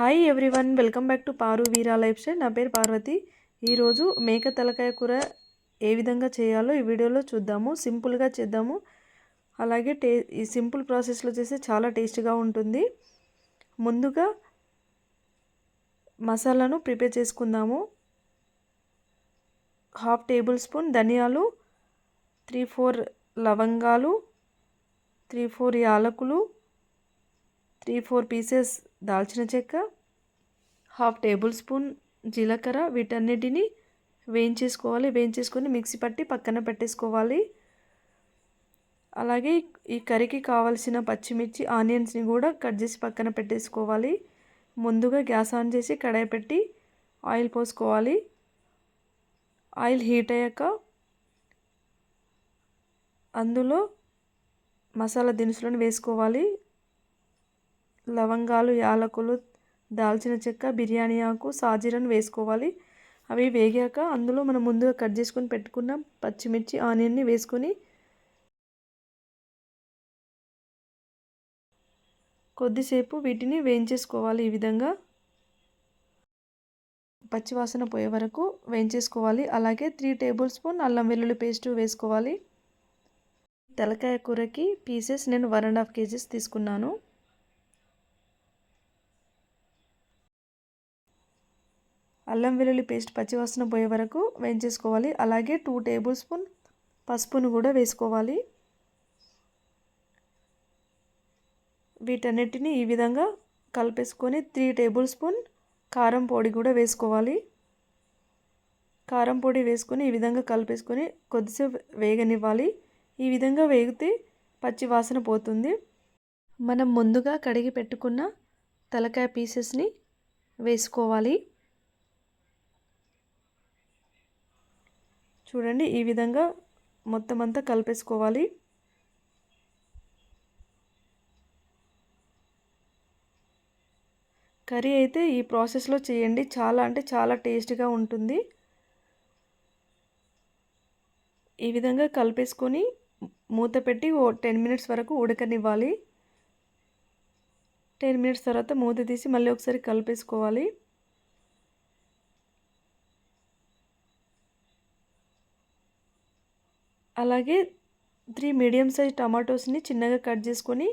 Hi everyone welcome back to Paru Veera lifestyle నా పేరు పార్వతి. ఈరోజు మేక తలకాయ కూర ఏ విధంగా చేయాలో ఈ వీడియోలో చూద్దాము. సింపుల్గా చేద్దాము. అలాగే టే ఈ సింపుల్ ప్రాసెస్లో చేస్తే చాలా టేస్ట్గా ఉంటుంది. ముందుగా మసాలాను ప్రిపేర్ చేసుకుందాము. హాఫ్ టేబుల్ స్పూన్ ధనియాలు త్రీ ఫోర్ లవంగాలు త్రీ ఫోర్ యాలకులు త్రీ ఫోర్ పీసెస్ దాల్చిన చెక్క హాఫ్ టేబుల్ స్పూన్ జీలకర్ర వీటన్నిటిని వేయించేసుకోవాలి. వేయించేసుకొని మిక్సీ పట్టి పక్కన పెట్టేసుకోవాలి. అలాగే ఈ కర్రీకి కావాల్సిన పచ్చిమిర్చి ఆనియన్స్ని కూడా కట్ చేసి పక్కన పెట్టేసుకోవాలి. ముందుగా గ్యాస్ ఆన్ చేసి కడాయి పెట్టి ఆయిల్ పోసుకోవాలి. ఆయిల్ హీట్ అయ్యాక అందులో మసాలా దినుసులను వేసుకోవాలి. లవంగాలు యాలకులు దాల్చిన చెక్క బిర్యానీ ఆకు సాజీరను వేసుకోవాలి. అవి వేగాక అందులో మనం ముందుగా కట్ చేసుకొని పెట్టుకున్న పచ్చిమిర్చి ఆనియన్ని వేసుకొని కొద్దిసేపు వీటిని వేయించేసుకోవాలి ఈ విధంగా. పచ్చివాసన పోయే వరకు వేయించేసుకోవాలి. అలాగే త్రీ టేబుల్ స్పూన్ అల్లం వెల్లుల్లి పేస్ట్ వేసుకోవాలి. తెలకాయ కూరకి పీసెస్ నేను వన్ అండ్ హాఫ్ కేజీస్ తీసుకున్నాను. అల్లం వెల్లుల్లి పేస్ట్ పచ్చివాసన పోయే వరకు వేయించేసుకోవాలి. అలాగే టూ టేబుల్ స్పూన్ పసుపును కూడా వేసుకోవాలి. వీటన్నిటిని ఈ విధంగా కలిపేసుకొని త్రీ టేబుల్ స్పూన్ కారం పొడి కూడా వేసుకోవాలి. కారం పొడి వేసుకొని ఈ విధంగా కలిపేసుకొని కొద్దిసేపు వేగనివ్వాలి. ఈ విధంగా వేగితే పచ్చి వాసన పోతుంది. మనం ముందుగా కడిగి పెట్టుకున్న తలకాయ పీసెస్ని వేసుకోవాలి. చూడండి ఈ విధంగా మొత్తం అంతా కలిపేసుకోవాలి. కర్రీ అయితే ఈ ప్రాసెస్లో చేయండి. చాలా అంటే చాలా టేస్ట్గా ఉంటుంది. ఈ విధంగా కలిపేసుకొని మూత పెట్టి ఓ టెన్ మినిట్స్ వరకు ఉడకనివ్వాలి. టెన్ మినిట్స్ తర్వాత మూత తీసి మళ్ళీ ఒకసారి కలిపేసుకోవాలి. అలాగే త్రీ మీడియం సైజ్ టమాటోస్ని చిన్నగా కట్ చేసుకొని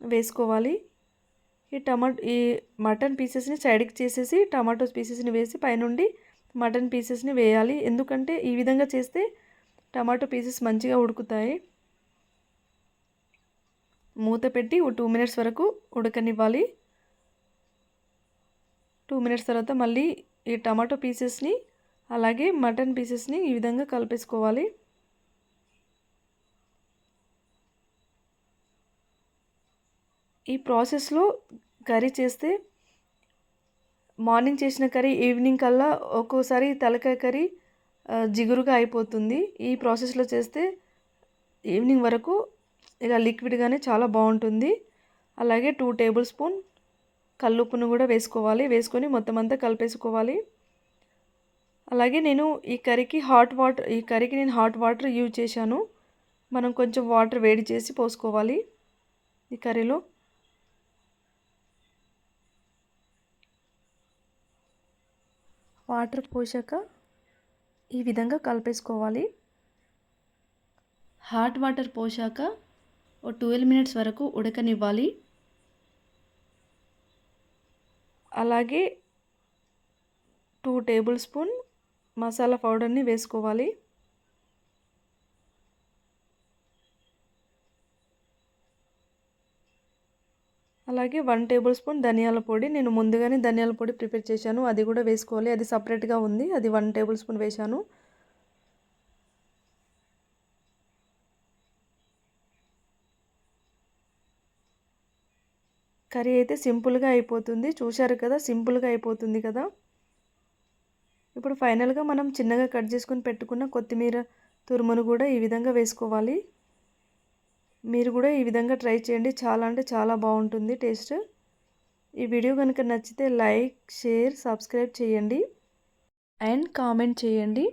వేసుకోవాలి. ఈ టమాటో ఈ మటన్ పీసెస్ని సైడ్కి చేసేసి టమాటోస్ పీసెస్ని వేసి పైనుండి మటన్ పీసెస్ని వేయాలి. ఎందుకంటే ఈ విధంగా చేస్తే టమాటో పీసెస్ మంచిగా ఉడుకుతాయి. మూత పెట్టి టూ మినిట్స్ వరకు ఉడకనివ్వాలి. టూ మినిట్స్ తర్వాత మళ్ళీ ఈ టమాటో పీసెస్ని అలాగే మటన్ పీసెస్ని ఈ విధంగా కలిపేసుకోవాలి. ఈ ప్రాసెస్లో కర్రీ చేస్తే మార్నింగ్ చేసిన కర్రీ ఈవినింగ్ కల్లా ఒక్కోసారి తలకాయ కర్రీ జిగురుగా అయిపోతుంది. ఈ ప్రాసెస్లో చేస్తే ఈవినింగ్ వరకు ఇలా లిక్విడ్గానే చాలా బాగుంటుంది. అలాగే టూ టేబుల్ స్పూన్ కల్లుప్పును కూడా వేసుకోవాలి. వేసుకొని మొత్తం అంతా కలిపేసుకోవాలి. అలాగే నేను ఈ కర్రీకి హాట్ వాటర్ ఈ కర్రీకి నేను హాట్ వాటర్ యూజ్ చేశాను. మనం కొంచెం వాటర్ వేడి చేసి పోసుకోవాలి ఈ కర్రీలో. వాటర్ పోసాక ఈ విధంగా కలిపేసుకోవాలి. హాట్ వాటర్ పోసాక ఓ ట్వెల్వ్ మినిట్స్ వరకు ఉడకనివ్వాలి. అలాగే టూ టేబుల్ స్పూన్ మసాలా పౌడర్ని వేసుకోవాలి. అలాగే వన్ టేబుల్ స్పూన్ ధనియాల పొడి. నేను ముందుగానే ధనియాల పొడి ప్రిపేర్ చేశాను. అది కూడా వేసుకోవాలి. అది సపరేట్గా ఉంది. అది వన్ టేబుల్ స్పూన్ వేశాను. కర్రీ అయితే సింపుల్గా అయిపోతుంది. చూశారు కదా సింపుల్గా అయిపోతుంది కదా. ఇప్పుడు ఫైనల్గా మనం చిన్నగా కట్ చేసుకుని పెట్టుకున్న కొత్తిమీర తురుమును కూడా ఈ విధంగా వేసుకోవాలి. మీరు కూడా ఈ విధంగా ట్రై చేయండి. చాలా అంటే చాలా బాగుంటుంది టేస్ట్. ఈ వీడియో కనుక నచ్చితే లైక్ షేర్ సబ్స్క్రైబ్ చేయండి. అండ్ కామెంట్ చేయండి.